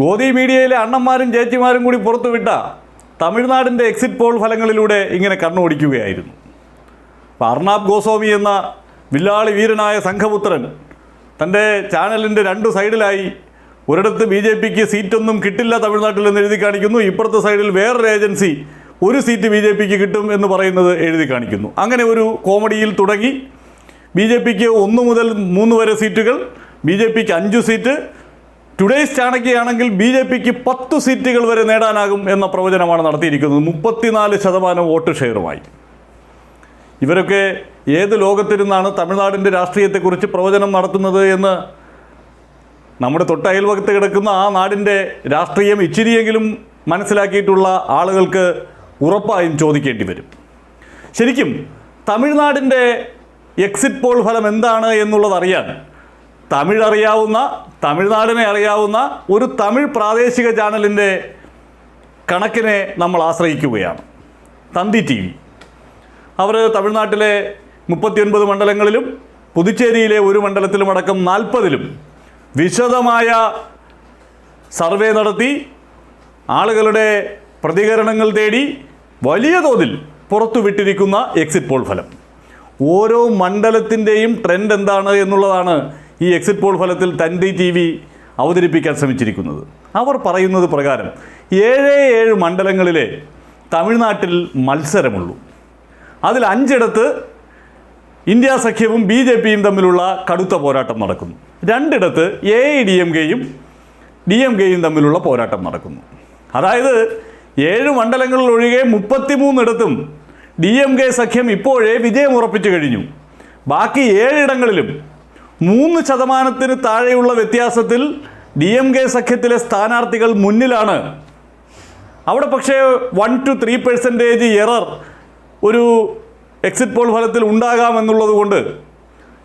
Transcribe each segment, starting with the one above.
ഗോദി മീഡിയയിലെ അണ്ണന്മാരും ചേച്ചിമാരും കൂടി പുറത്തുവിട്ട തമിഴ്നാടിന്റെ എക്സിറ്റ് പോൾ ഫലങ്ങളിലൂടെ ഇങ്ങനെ കണ്ണോടിക്കുകയായിരുന്നു. അർണാബ് ഗോസ്വാമി എന്ന വില്ലാളി വീരനായ സംഘപുത്രൻ തന്റെ ചാനലിന്റെ രണ്ട് സൈഡിലായി ഒരിടത്ത് ബി ജെ പിക്ക് സീറ്റൊന്നും കിട്ടില്ല തമിഴ്നാട്ടിൽ എന്ന് എഴുതി കാണിക്കുന്നു ഇപ്പുറത്തെ സൈഡിൽ വേറൊരു ഏജൻസി ഒരു സീറ്റ് ബി ജെ പിക്ക് കിട്ടും എന്ന് പറയുന്നത് എഴുതി കാണിക്കുന്നു. അങ്ങനെ ഒരു കോമഡിയിൽ തുടങ്ങി. ബി ജെ പിക്ക് ഒന്ന് മുതൽ മൂന്ന് വരെ സീറ്റുകൾ ബി ജെ പിക്ക് അഞ്ച് സീറ്റ് ടുഡേയ്സ് ചാണക്യയാണെങ്കിൽ ബി ജെ പിക്ക് പത്ത് സീറ്റുകൾ വരെ നേടാനാകും എന്ന പ്രവചനമാണ് നടത്തിയിരിക്കുന്നത്. മുപ്പത്തിനാല് ശതമാനം വോട്ട് ഷെയറുമായി. ഇവരൊക്കെ ഏത് ലോകത്തിരുന്നാണ് തമിഴ്നാടിന്റെ രാഷ്ട്രീയത്തെക്കുറിച്ച് പ്രവചനം നടത്തുന്നത് എന്ന് നമ്മുടെ തൊട്ട് അയൽവകത്ത് കിടക്കുന്ന ആ നാടിന്റെ രാഷ്ട്രീയം ഇച്ചിരിയെങ്കിലും മനസ്സിലാക്കിയിട്ടുള്ള ആളുകൾക്ക് ഉറപ്പായും ചോദിക്കേണ്ടി വരും. ശരിക്കും തമിഴ്നാടിന്റെ എക്സിറ്റ് പോൾ ഫലം എന്താണ് എന്നുള്ളത് അറിയാൻ തമിഴ് അറിയാവുന്ന തമിഴ്നാടിനെ അറിയാവുന്ന ഒരു തമിഴ് പ്രാദേശിക ചാനലിന്റെ കണക്കിനെ നമ്മൾ ആശ്രയിക്കുകയാണ്. തന്തി ടി വി. അവർ തമിഴ്നാട്ടിലെ മുപ്പത്തിയൊൻപത് മണ്ഡലങ്ങളിലും പുതുച്ചേരിയിലെ ഒരു മണ്ഡലത്തിലും അടക്കം നാൽപ്പതിലും വിശദമായ സർവേ നടത്തി ആളുകളുടെ പ്രതികരണങ്ങൾ തേടി വലിയ തോതിൽ പുറത്തുവിട്ടിരിക്കുന്ന എക്സിറ്റ് പോൾ ഫലം. ഓരോ മണ്ഡലത്തിന്റെയും ട്രെൻഡ് എന്താണ് എന്നുള്ളതാണ് ഈ എക്സിറ്റ് പോൾ ഫലത്തിൽ തന്റെ ടി വി അവതരിപ്പിക്കാൻ ശ്രമിച്ചിരിക്കുന്നത്. അവർ പറയുന്നത് പ്രകാരം ഏഴ് ഏഴ് മണ്ഡലങ്ങളിലെ തമിഴ്നാട്ടിൽ മത്സരമുള്ളൂ. അതിൽ അഞ്ചിടത്ത് ഇന്ത്യ സഖ്യവും ബി ജെ പിയും തമ്മിലുള്ള കടുത്ത പോരാട്ടം നടക്കുന്നു. രണ്ടിടത്ത് എ ഐ ഡി എം കെയും ഡി എം കെയും തമ്മിലുള്ള പോരാട്ടം നടക്കുന്നു. അതായത് ഏഴ് മണ്ഡലങ്ങളിലൊഴികെ മുപ്പത്തിമൂന്നിടത്തും ഡി എം കെ സഖ്യം ഇപ്പോഴേ വിജയമുറപ്പിച്ചു കഴിഞ്ഞു. ബാക്കി ഏഴിടങ്ങളിലും മൂന്ന് ശതമാനത്തിന് താഴെയുള്ള വ്യത്യാസത്തിൽ ഡി എം കെ സഖ്യത്തിലെ സ്ഥാനാർത്ഥികൾ മുന്നിലാണ്. അവിടെ പക്ഷേ one two three percentage error ഒരു എക്സിറ്റ് പോൾ ഫലത്തിൽ ഉണ്ടാകാമെന്നുള്ളത് കൊണ്ട്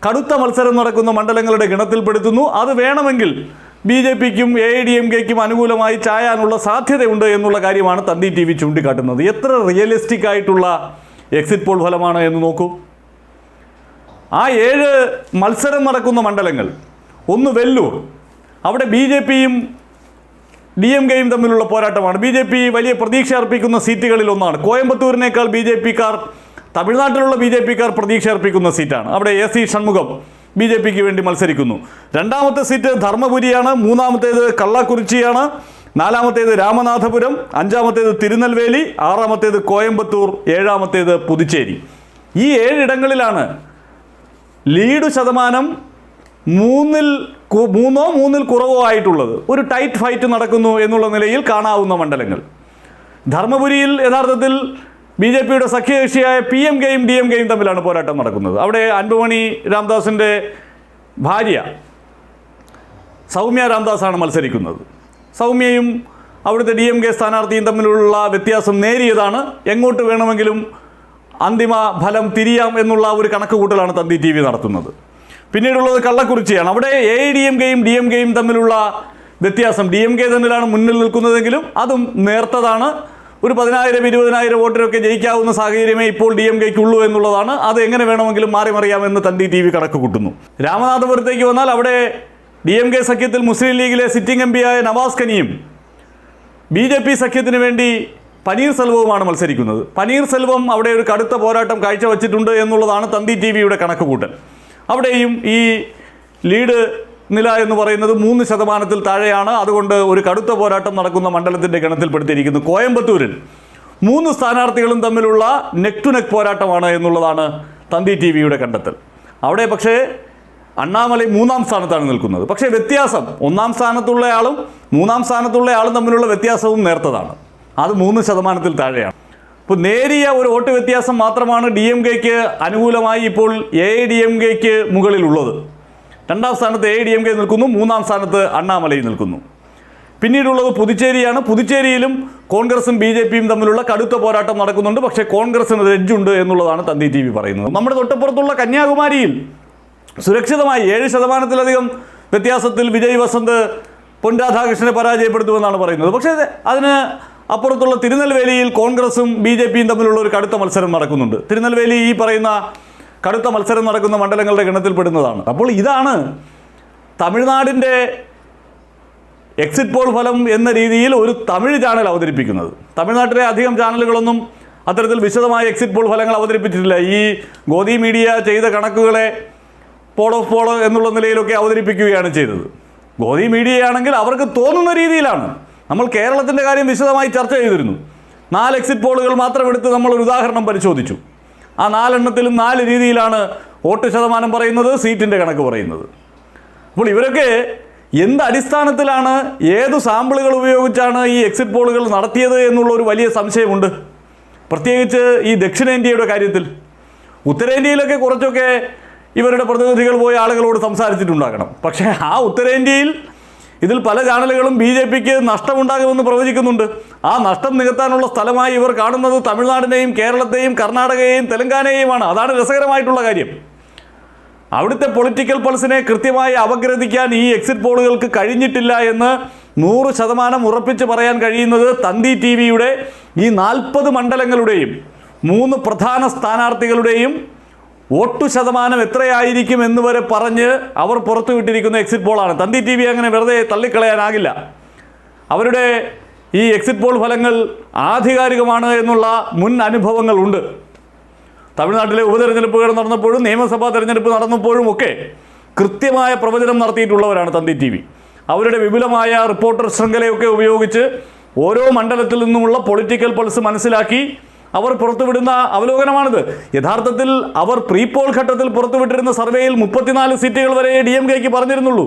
കടുത്ത മത്സരം നടക്കുന്ന മണ്ഡലങ്ങളുടെ ഗണത്തിൽപ്പെടുത്തുന്നു. അത് വേണമെങ്കിൽ ബി ജെ പിക്കും എ ഐ ഡി എം കെക്കും അനുകൂലമായി ചായാനുള്ള സാധ്യതയുണ്ട് എന്നുള്ള കാര്യമാണ് തന്തി ടി വി ചൂണ്ടിക്കാട്ടുന്നത്. എത്ര റിയലിസ്റ്റിക് ആയിട്ടുള്ള എക്സിറ്റ് പോൾ ഫലമാണ് എന്ന് നോക്കൂ. ആ ഏഴ് മത്സരം നടക്കുന്ന മണ്ഡലങ്ങൾ. ഒന്ന് വെല്ലൂർ. അവിടെ ബി ജെ പിയും ഡി എം കെയും തമ്മിലുള്ള പോരാട്ടമാണ്. ബി ജെ പി വലിയ പ്രതീക്ഷ അർപ്പിക്കുന്ന സീറ്റുകളിൽ ഒന്നാണ്. കോയമ്പത്തൂരിനേക്കാൾ ബി ജെ പിക്കാർ തമിഴ്നാട്ടിലുള്ള ബി ജെ പിക്കാർ പ്രതീക്ഷ അർപ്പിക്കുന്ന സീറ്റാണ്. അവിടെ A C Shanmugam B J പിക്ക് വേണ്ടി മത്സരിക്കുന്നു. രണ്ടാമത്തെ സീറ്റ് ധർമ്മപുരിയാണ് മൂന്നാമത്തേത് കള്ളക്കുറിച്ചിയാണ് നാലാമത്തേത് രാമനാഥപുരം അഞ്ചാമത്തേത് തിരുനെൽവേലി ആറാമത്തേത് കോയമ്പത്തൂർ ഏഴാമത്തേത് പുതുച്ചേരി. ഈ ഏഴിടങ്ങളിലാണ് ലീഡ് ശതമാനം മൂന്നിൽ മൂന്നോ മൂന്നിൽ കുറവോ ആയിട്ടുള്ളത്. ഒരു ടൈറ്റ് ഫൈറ്റ് നടക്കുന്നു എന്നുള്ള നിലയിൽ കാണാവുന്ന മണ്ഡലങ്ങൾ. ധർമ്മപുരിയിൽ യഥാർത്ഥത്തിൽ ബി ജെ പിയുടെ സഖ്യകക്ഷിയായ പി എം കെയും ഡി എം കെയും തമ്മിലാണ് പോരാട്ടം നടക്കുന്നത്. അവിടെ അൻപുമണി രാംദാസിന്റെ ഭാര്യ സൗമ്യ രാംദാസാണ് മത്സരിക്കുന്നത്. സൗമ്യയും അവിടുത്തെ ഡി എം കെ സ്ഥാനാർത്ഥിയും തമ്മിലുള്ള വ്യത്യാസം നേരിയതാണ്. എങ്ങോട്ട് വേണമെങ്കിലും അന്തിമ ഫലം തിരിയാം എന്നുള്ള ഒരു കണക്ക് കൂട്ടലാണ് തന്തി ടി വി നടത്തുന്നത്. പിന്നീടുള്ളത് കള്ളക്കുറിച്ചിയാണ്. അവിടെ എ ഐ ഡി എം കെയും ഡി എം കെയും തമ്മിലുള്ള വ്യത്യാസം. ഡി എം കെ തമ്മിലാണ് മുന്നിൽ നിൽക്കുന്നതെങ്കിലും അതും നേർത്തതാണ്. ഒരു പതിനായിരം ഇരുപതിനായിരം വോട്ടിനൊക്കെ ജയിക്കാവുന്ന സാഹചര്യമേ ഇപ്പോൾ ഡി എം കെക്ക് ഉള്ളൂ എന്നുള്ളതാണ്. അത് എങ്ങനെ വേണമെങ്കിലും മാറി മറിയാമെന്ന് തന്തി ടി വി കണക്ക് കൂട്ടുന്നു രാമനാഥപുരത്തേക്ക് വന്നാൽ അവിടെ ഡി എം കെ സഖ്യത്തിൽ മുസ്ലിം ലീഗിലെ സിറ്റിംഗ് എം പിയായ നവാസ് ഖനിയും ബി ജെ പി സഖ്യത്തിന് വേണ്ടി പനീർ സെൽവവുമാണ് മത്സരിക്കുന്നത്. പനീർ സെൽവം അവിടെ ഒരു കടുത്ത പോരാട്ടം കാഴ്ചവെച്ചിട്ടുണ്ട് എന്നുള്ളതാണ് തന്തി ടി വിയുടെ കണക്ക് കൂട്ടൽ അവിടെയും ഈ ലീഡ് നില എന്ന് പറയുന്നത് മൂന്ന് ശതമാനത്തിൽ താഴെയാണ്. അതുകൊണ്ട് ഒരു കടുത്ത പോരാട്ടം നടക്കുന്ന മണ്ഡലത്തിന്റെ ഗണത്തിൽപ്പെടുത്തിയിരിക്കുന്നു. കോയമ്പത്തൂരിൽ മൂന്ന് സ്ഥാനാർത്ഥികളും തമ്മിലുള്ള നെക് ടു നെക് പോരാട്ടമാണ് എന്നുള്ളതാണ് തന്തി ടി വിയുടെ കണ്ടെത്തൽ. അവിടെ പക്ഷേ അണ്ണാമലൈ മൂന്നാം സ്ഥാനത്താണ് നിൽക്കുന്നത്. പക്ഷേ വ്യത്യാസം ഒന്നാം സ്ഥാനത്തുള്ളയാളും മൂന്നാം സ്ഥാനത്തുള്ളയാളും തമ്മിലുള്ള വ്യത്യാസവും നേർത്തതാണ്. അത് മൂന്ന് ശതമാനത്തിൽ താഴെയാണ്. ഇപ്പോൾ നേരിയ ഒരു വോട്ട് വ്യത്യാസം മാത്രമാണ് ഡി എം കെക്ക് അനുകൂലമായി ഇപ്പോൾ എ ഡി എം കെക്ക് മുകളിലുള്ളത്. രണ്ടാം സ്ഥാനത്ത് എ ഡി എം കെ നിൽക്കുന്നു മൂന്നാം സ്ഥാനത്ത് അണ്ണാമലൈ നിൽക്കുന്നു. പിന്നീടുള്ളത് പുതുച്ചേരിയാണ്. പുതുച്ചേരിയിലും കോൺഗ്രസും ബി ജെ പിയും തമ്മിലുള്ള കടുത്ത പോരാട്ടം നടക്കുന്നുണ്ട്. പക്ഷേ കോൺഗ്രസിന് ഒരു എഡ്ജുണ്ട് എന്നുള്ളതാണ് തന്തി ടി വി പറയുന്നത്. നമ്മുടെ തൊട്ടപ്പുറത്തുള്ള കന്യാകുമാരിയിൽ സുരക്ഷിതമായി ഏഴ് ശതമാനത്തിലധികം വ്യത്യാസത്തിൽ വിജയ് വസന്ത് പൊൻ രാധാകൃഷ്ണനെ പരാജയപ്പെടുത്തുമെന്നാണ് പറയുന്നത്. പക്ഷേ അതിന് അപ്പുറത്തുള്ള തിരുനെൽവേലിയിൽ കോൺഗ്രസും ബി ജെ പിയും തമ്മിലുള്ള ഒരു കടുത്ത മത്സരം നടക്കുന്നുണ്ട്. തിരുനെൽവേലി ഈ പറയുന്ന കടുത്ത മത്സരം നടക്കുന്ന മണ്ഡലങ്ങളുടെ ഗണത്തിൽപ്പെടുന്നതാണ്. അപ്പോൾ ഇതാണ് തമിഴ്നാടിന്റെ എക്സിറ്റ് പോൾ ഫലം എന്ന രീതിയിൽ ഒരു തമിഴ് ചാനൽ അവതരിപ്പിക്കുന്നത്. തമിഴ്നാട്ടിലെ അധികം ചാനലുകളൊന്നും അത്തരത്തിൽ വിശദമായ എക്സിറ്റ് പോൾ ഫലങ്ങൾ അവതരിപ്പിച്ചിട്ടില്ല. ഈ ഗോദി മീഡിയ ചെയ്ത കണക്കുകളെ പോൾ ഓഫ് പോൾ എന്നുള്ള നിലയിലൊക്കെ അവതരിപ്പിക്കുകയാണ് ചെയ്തത്. ഗോദി മീഡിയയാണെങ്കിൽ അവർക്ക് തോന്നുന്ന രീതിയിലാണ്. നമ്മൾ കേരളത്തിന്റെ കാര്യം വിശദമായി ചർച്ച ചെയ്തിരുന്നു. നാല് എക്സിറ്റ് പോളുകൾ മാത്രം എടുത്ത് നമ്മൾ ഒരു ഉദാഹരണം പരിശോധിച്ചു. ആ നാലെണ്ണത്തിലും നാല് രീതിയിലാണ് വോട്ട് ശതമാനം പറയുന്നത് സീറ്റിന്റെ കണക്ക് പറയുന്നത്. അപ്പോൾ ഇവരൊക്കെ എന്ത് അടിസ്ഥാനത്തിലാണ് ഏത് സാമ്പിളുകൾ ഉപയോഗിച്ചാണ് ഈ എക്സിറ്റ് പോളുകൾ നടത്തിയത് എന്നുള്ള ഒരു വലിയ സംശയമുണ്ട്. പ്രത്യേകിച്ച് ഈ ദക്ഷിണേന്ത്യയുടെ കാര്യത്തിൽ. ഉത്തരേന്ത്യയിലൊക്കെ കുറച്ചൊക്കെ ഇവരുടെ പ്രതിനിധികൾ പോയ ആളുകളോട് സംസാരിച്ചിട്ടുണ്ടാകണം. പക്ഷേ ആ ഉത്തരേന്ത്യയിൽ ഇതിൽ പല ചാനലുകളും ബി ജെ പിക്ക് നഷ്ടമുണ്ടാകുമെന്ന് പ്രവചിക്കുന്നുണ്ട്. ആ നഷ്ടം നികത്താനുള്ള സ്ഥലമായി ഇവർ കാണുന്നത് തമിഴ്നാടിനെയും കേരളത്തെയും കർണാടകയെയും തെലങ്കാനയെയുമാണ്. അതാണ് രസകരമായിട്ടുള്ള കാര്യം. അവിടുത്തെ പൊളിറ്റിക്കൽ പൾസിനെ കൃത്യമായി അപഗ്രഥിക്കാൻ ഈ എക്സിറ്റ് പോളുകൾക്ക് കഴിഞ്ഞിട്ടില്ല എന്ന് നൂറ് ശതമാനം ഉറപ്പിച്ച് പറയാൻ കഴിയുന്നത് തന്തി ടി വിയുടെ ഈ നാൽപ്പത് മണ്ഡലങ്ങളുടെയും മൂന്ന് പ്രധാന സ്ഥാനാർത്ഥികളുടെയും വോട്ടു ശതമാനം എത്രയായിരിക്കും എന്ന് വരെ പറഞ്ഞ് അവർ പുറത്തുവിട്ടിരിക്കുന്ന എക്സിറ്റ് പോളാണ് തന്തി ടി വി അങ്ങനെ വെറുതെ തള്ളിക്കളയാനാകില്ല. അവരുടെ ഈ എക്സിറ്റ് പോൾ ഫലങ്ങൾ ആധികാരികമാണ് എന്നുള്ള മുൻ അനുഭവങ്ങളുണ്ട് തമിഴ്നാട്ടിലെ ഉപതെരഞ്ഞെടുപ്പുകൾ നടന്നപ്പോഴും നിയമസഭാ തെരഞ്ഞെടുപ്പ് നടന്നപ്പോഴും ഒക്കെ കൃത്യമായ പ്രവചനം നടത്തിയിട്ടുള്ളവരാണ് തന്തി ടി വി അവരുടെ വിപുലമായ റിപ്പോർട്ടർ ശൃംഖലയൊക്കെ ഉപയോഗിച്ച് ഓരോ മണ്ഡലത്തിൽ നിന്നുമുള്ള പൊളിറ്റിക്കൽ പൾസ് മനസ്സിലാക്കി അവർ പുറത്തുവിടുന്ന അവലോകനമാണിത്. യഥാർത്ഥത്തിൽ അവർ പ്രീപോൾ ഘട്ടത്തിൽ പുറത്തുവിട്ടിരുന്ന സർവേയിൽ മുപ്പത്തിനാല് സീറ്റുകൾ വരെ ഡി എം കെക്ക് പറഞ്ഞിരുന്നുള്ളൂ.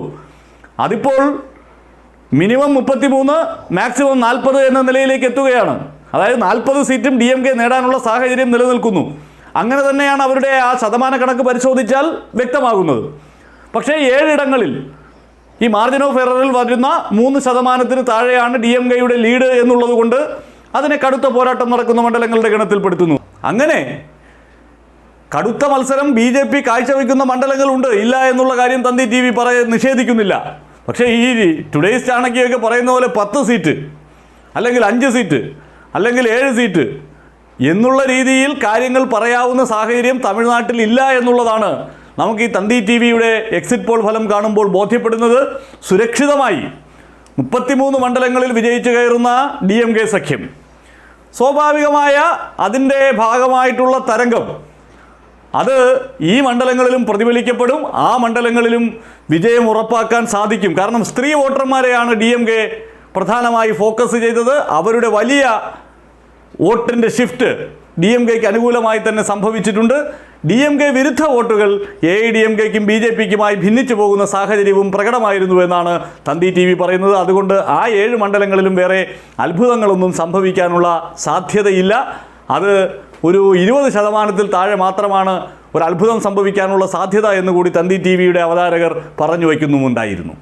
അതിപ്പോൾ മിനിമം മുപ്പത്തിമൂന്ന് മാക്സിമം നാൽപ്പത് എന്ന നിലയിലേക്ക് എത്തുകയാണ്. അതായത് നാൽപ്പത് സീറ്റും ഡി എം കെ നേടാനുള്ള സാഹചര്യം നിലനിൽക്കുന്നു. അങ്ങനെ തന്നെയാണ് അവരുടെ ആ ശതമാന കണക്ക് പരിശോധിച്ചാൽ വ്യക്തമാകുന്നത്. പക്ഷേ ഏഴിടങ്ങളിൽ ഈ മാർജിൻ ഓഫ് എററിൽ വരുന്ന മൂന്ന് ശതമാനത്തിന് താഴെയാണ് ഡി എം കെയുടെ ലീഡ് എന്നുള്ളത് കൊണ്ട് അതിനെ കടുത്ത പോരാട്ടം നടക്കുന്ന മണ്ഡലങ്ങളുടെ ഗണത്തിൽപ്പെടുത്തുന്നു. അങ്ങനെ കടുത്ത മത്സരം ബി ജെ പി കാഴ്ചവെക്കുന്ന മണ്ഡലങ്ങളുണ്ട് ഇല്ല എന്നുള്ള കാര്യം തന്തി ടി വി പറയ നിഷേധിക്കുന്നില്ല. പക്ഷേ ഈ ടുഡേയ്സ് ചാണക്യൊക്കെ പറയുന്ന പോലെ പത്ത് സീറ്റ് അല്ലെങ്കിൽ അഞ്ച് സീറ്റ് അല്ലെങ്കിൽ ഏഴ് സീറ്റ് എന്നുള്ള രീതിയിൽ കാര്യങ്ങൾ പറയാവുന്ന സാഹചര്യം തമിഴ്നാട്ടിൽ ഇല്ല എന്നുള്ളതാണ് നമുക്ക് ഈ തന്തി ടി വിയുടെ എക്സിറ്റ് പോൾ ഫലം കാണുമ്പോൾ ബോധ്യപ്പെടുന്നത്. സുരക്ഷിതമായി മുപ്പത്തിമൂന്ന് മണ്ഡലങ്ങളിൽ വിജയിച്ചു കയറുന്ന ഡി എം കെ സഖ്യം. സ്വാഭാവികമായ അതിന്റെ ഭാഗമായിട്ടുള്ള തരംഗം. അത് ഈ മണ്ഡലങ്ങളിലും പ്രതിഫലിക്കപ്പെടും ആ മണ്ഡലങ്ങളിലും വിജയം ഉറപ്പാക്കാൻ സാധിക്കും. കാരണം സ്ത്രീ വോട്ടർമാരെയാണ് ഡി എം കെ പ്രധാനമായി ഫോക്കസ് ചെയ്തത്. അവരുടെ വലിയ വോട്ടിന്റെ ഷിഫ്റ്റ് ഡി എം കെക്ക് അനുകൂലമായി തന്നെ സംഭവിച്ചിട്ടുണ്ട്. ഡി എം കെ വിരുദ്ധ വോട്ടുകൾ എ ഐ ഡി എം കെക്കും ബി ജെ പിക്കുമായി ഭിന്നിച്ചു പോകുന്ന സാഹചര്യവും പ്രകടമായിരുന്നു എന്നാണ് തന്തി ടി വി പറയുന്നത്. അതുകൊണ്ട് ആ ഏഴ് മണ്ഡലങ്ങളിലും വേറെ അത്ഭുതങ്ങളൊന്നും സംഭവിക്കാനുള്ള സാധ്യതയില്ല. അത് ഒരു ഇരുപത് ശതമാനത്തിൽ താഴെ മാത്രമാണ് ഒരു അത്ഭുതം സംഭവിക്കാനുള്ള സാധ്യത എന്നുകൂടി തന്തി ടി വിയുടെ അവതാരകർ പറഞ്ഞു വയ്ക്കുന്നുമുണ്ടായിരുന്നു.